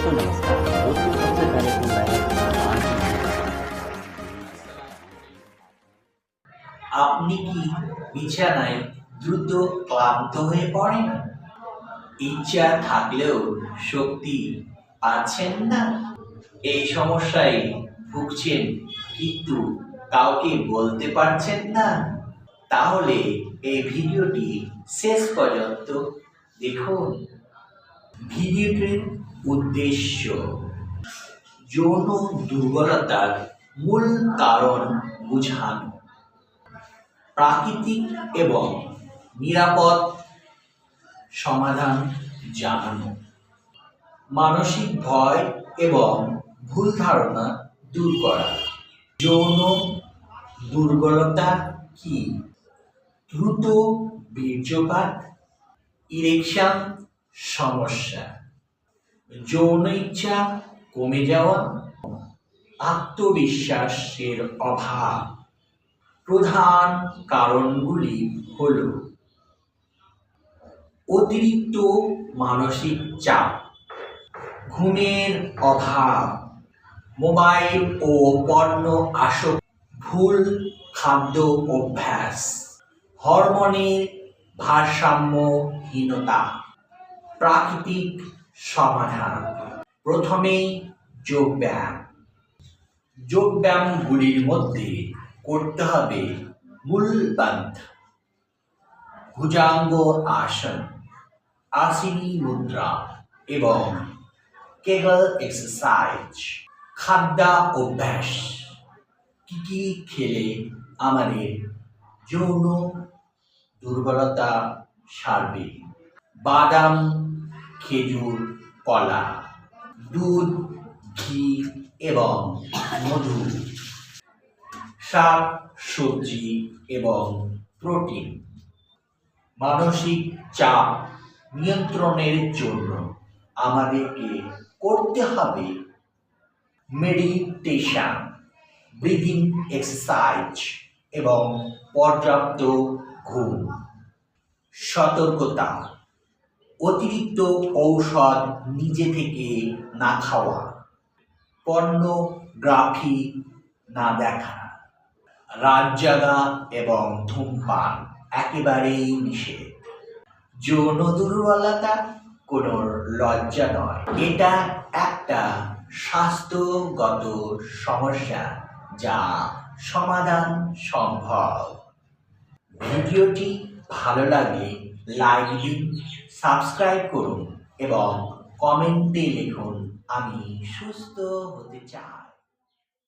दोस्तों नमस्कार दोस्तों सबसे पहले तो मैं आज আপনি কি বিছানায় দ্রুত ক্লান্ত হয়ে পড়েন ইচ্ছা থাকলেও শক্তি পাচ্ছেন না এই সমস্যায় ভুগছেন কিন্তু কাউকে বলতে পারছেন না তাহলে এই ভিডিওটি শেষ পর্যন্ত দেখুন ভিডিওটির উদ্দেশ্য। যৌন দুর্বলতার মূল কারণ বোঝানো। প্রাকৃতিক এবং নিরাপদ সমাধান জানানো। মানসিক ভয় এবং ভুল ধারণা দূর করা। যৌন দুর্বলতা কি? দ্রুত বীর্যপাত, ইরেকশন সমস্যা। যৌন ইচ্ছা কমে যাওয়া, আত্মবিশ্বাসের অভাব প্রধান কারণগুলি হল অতিরিক্ত মানসিক চাপ, ঘুমের অভাব, মোবাইল ও পণ্য আসক্তি, ভুল খাদ্য অভ্যাস, হরমোনের ভারসাম্যহীনতা। প্রাকৃতিক সমাধান। প্রথমেই যোগব্যায়াম। যোগব্যায়ামগুলির মধ্যে করতে হবে মূলবন্ধ, ভুজাঙ্গ আসন, আসিনী মুদ্রা এবং কেগল এক্সারসাইজ খাদ্যা অভ্যাস কি কি খেলে আমাদের যৌন দুর্বলতা সারবে? বাদাম খেজুর, কলা, দুধ, ঘি এবং মধু। শাক, সবজি এবং প্রোটিন। মানসিক চাপ নিয়ন্ত্রণের জন্য আমাদেরকে করতে হবে মেডিটেশন, ব্রিদিং এক্সারসাইজ এবং পর্যাপ্ত ঘুম, সতর্কতা। অতিরিক্ত ঔষধ নিজে থেকে না খাওয়া, পর্নোগ্রাফি না দেখা রাত জাগা এবং ধূমপান একেবারেই নিষেধ। যৌন দুর্বলতা কোনো লজ্জা নয়। এটা একটা স্বাস্থ্যগত সমস্যা যা সমাধান সম্ভব। ভিডিওটি ভালো লাগে লাইক দিন। সাবস্ক্রাইব করুন এবং কমেন্টে লিখুন আমি সুস্থ হতে চাই।